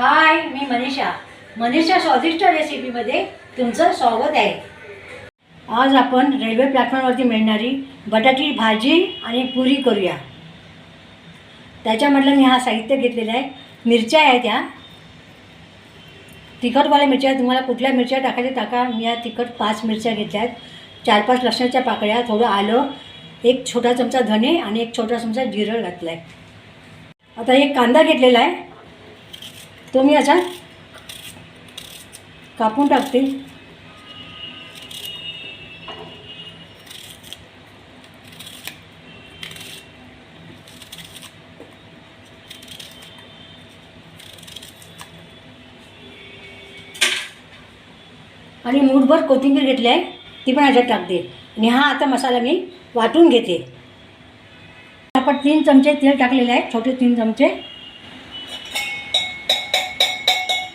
हाय मी मनीषा. मनीषा स्वादिष्ट रेसिपीमध्ये तुमचं स्वागत आहे. आज आपण रेल्वे प्लॅटफॉर्मवरती मिळणारी बटाटी भाजी आणि पुरी करूया. त्याच्यामधलं मी हा साहित्य घेतलेलं आहे. मिरच्या आहेत त्या तिखटवाल्या मिरच्या तुम्हाला कुठल्या मिरच्या टाकायच्या टाका. मी या तिखट पाच मिरच्या घेतल्या आहेत. चार पाच लसणाच्या पाकळ्या थोडं आलं एक छोटा चमचा धने आणि एक छोटा चमचा जिरं घातला आहे आता एक कांदा घेतलेला आहे. तो मी असा कापून टाकते. आणि मूठभर कोथिंबीर घेतली आहे ती पण ह्याच्यात टाकते. आणि हा आता मसाला मी वाटून घेते. आपण तीन चमचे तेल टाकलेले आहे छोटे तीन चमचे.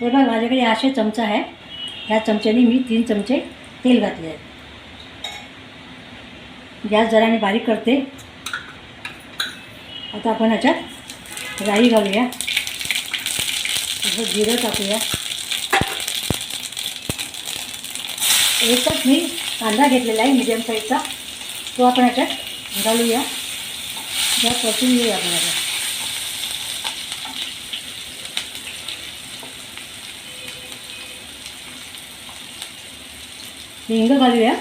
हे बघ माझ्याकडे असे चमचा आहे. ह्या चमच्याने मी तीन चमचे तेल घातले आहे. गॅस जराने बारीक करते. आता आपण ह्याच्यात राई घालूया. जिरं टाकूया. एकच मी कांदा घेतलेला आहे मीडियम साईजचा तो आपण ह्याच्यात घालूया. जरा परतून घेऊया आपण ह्याच्यात हिंग घालूया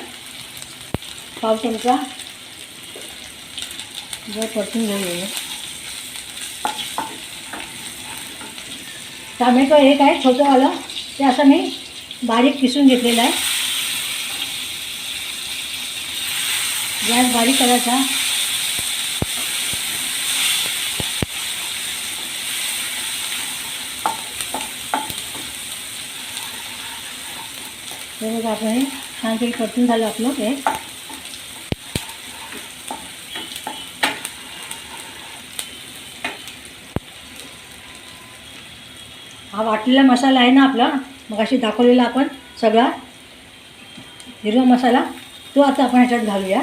पाव चमचा जर परतून घेऊया टॅमॅटो एक आहे छोटं आलं ते असं मी बारीक किसून घेतलेलं आहे गॅस बारीक करायचा हे बघा आपण छान काही परतून झालं आपलं ते हा वाटलेला मसाला आहे ना आपला मग अशी दाखवलेला आपण सगळा. हिरवा मसाला तो आता आपण ह्याच्यात घालूया.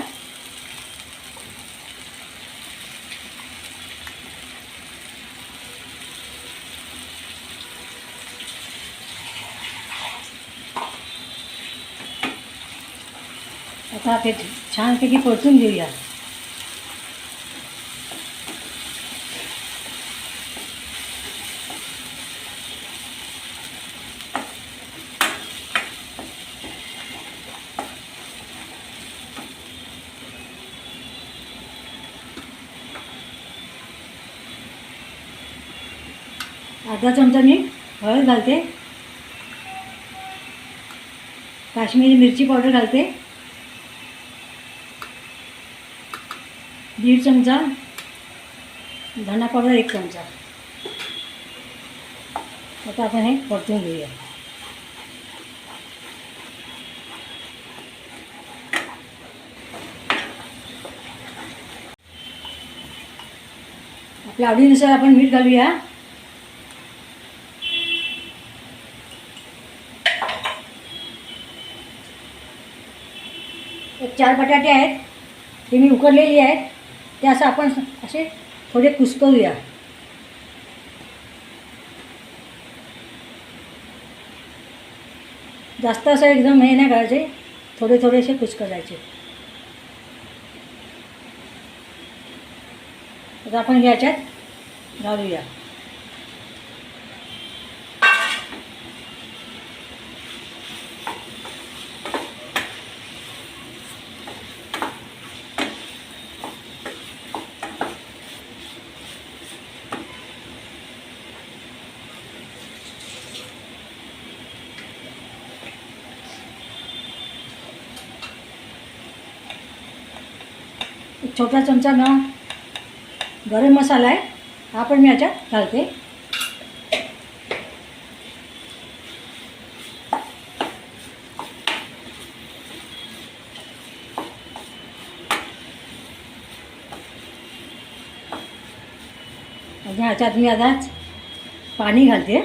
आता ते छानपैकी परतून घेऊया अर्धा चमचा मी हळद घालते. काश्मीरी मिरची पावडर घालते. दीड चमचा धना पावडर एक चमचा. आता आपण हे परतून घेऊया. आपल्या आवडीनुसार आपण मीठ घालूया. एक चार बटाटे आहेत ते मी उकडलेली आहेत. ते असं आपण असे थोडे कुसकवूया जास्त असं एकदम हे नाही करायचे थोडे थोडेसे कुसकरायचे. आता आपण याच्यात घालूया. एक छोटा चमचा ना गरम मसाला आहे. हा पण मी याच्यात घालते. आणि ह्याच्यात मी आता पाणी घालते.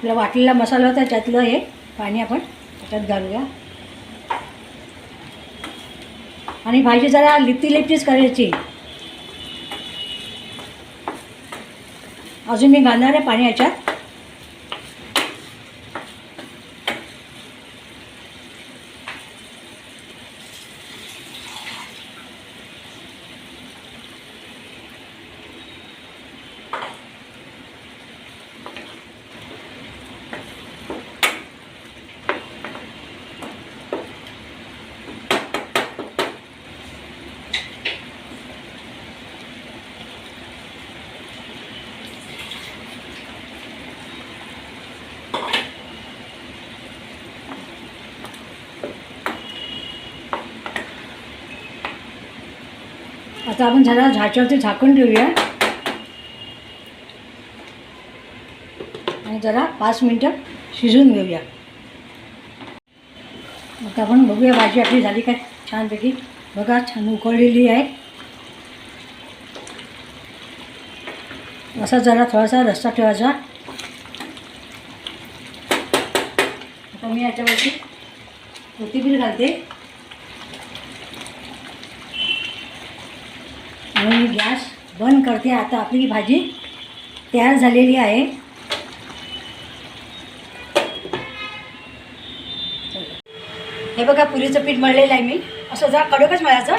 आपला वाटलेला मसाला होता त्यातलं हे पाणी आपण त्याच्यात घालूया. आणि भाजी जरा लिपती लिपतीच करायची. अजून मी घालणार आहे पाणी याच्यात. आता आपण जरा झाच्यावरती झाकून ठेवूया. आणि जरा पाच मिनटं शिजवून घेऊया. आता आपण बघूया भाजी आपली झाली काय छानपैकी. बघा छान उकळलेली आहे. असा जरा थोडासा रस्सा ठेवायचा. आता मी याच्यावरती कोथिंबीर घालते. आणि मी गॅस बंद करते. आता आपली भाजी तयार झालेली आहे. हे बघा पुरीचं पीठ मळलेलं आहे मी. असं जरा कडकच मळायचं.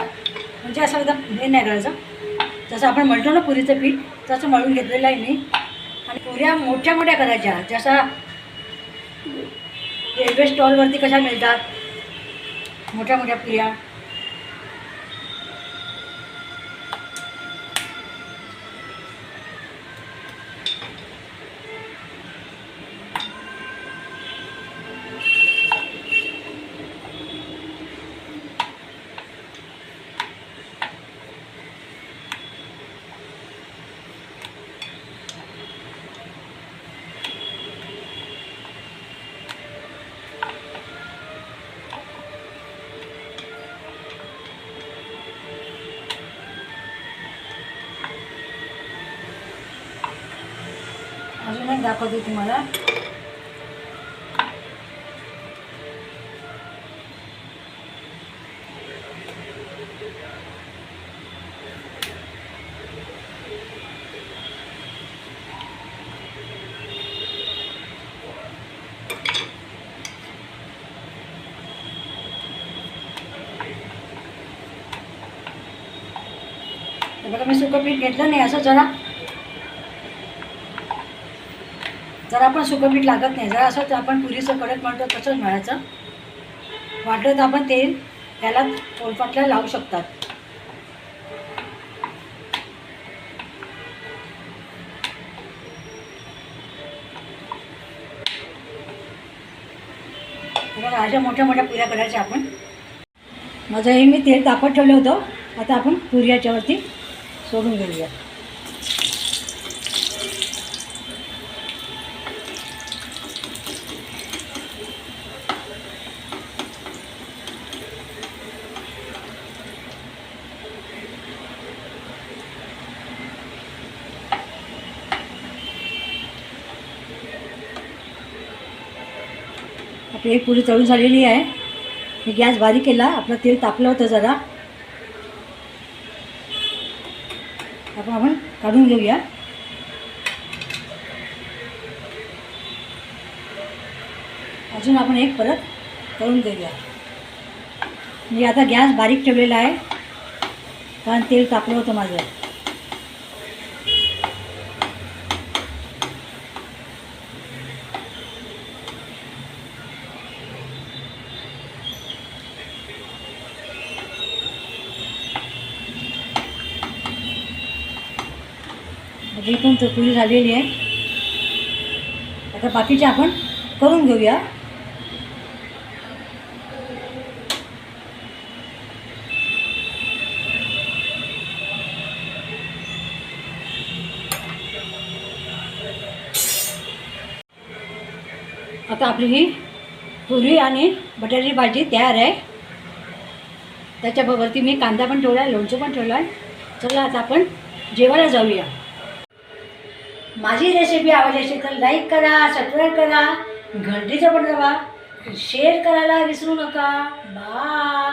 म्हणजे असं एकदम हे नाही करायचं. जसं आपण मळतो ना पुरीचं पीठ तसं मळून घेतलेलं आहे मी. आणि पुऱ्या मोठ्या मोठ्या करायच्या. जसा रेल्वे स्टॉलवरती कशा मिळतात मोठ्या मोठ्या पुऱ्या. अजून दाखवते तुम्हाला. बघा मी सुकं पीठ घेतलं नाही असं जरा जरा आपण सुकं मीठ लागत नाही. जरा असं आपण पुरीचं कडक म्हणतो तसंच म्हणायचं वाटलं तर आपण तेल त्याला पोलपाटला लावू शकतात. बघा अशा मोठ्या मोठ्या पुऱ्या करायच्या आपण. माझं हे मी तेल तापत ठेवलं होतं. आता आपण पुरी याच्यावरती सोडून घेऊया. आपली एक पुरी तळून झालेली आहे. मी गॅस बारीक केला. आपलं तेल तापलं होतं जरा. आपण आपण काढून घेऊया. अजून आपण एक परत तळून घेऊया मी म्हणजे आता गॅस बारीक ठेवलेला आहे. कारण तेल तापलं होतं माझं. ही पण पुरी झालेली आहे. आता बाकीचे आपण करून घेऊया. आता आपली ही पुरी आणि बटाट्याची भाजी तयार आहे. त्याच्याबरोबरती मी कांदा पण ठेवला आहे लोणचं पण ठेवलं आहे. चला आता आपण जेवायला जाऊया. माझी रेसिपी आवडली असेल तर लाईक करा सबस्क्राईब करा. घंटीचं पण दबा. शेअर करायला विसरू नका. बाय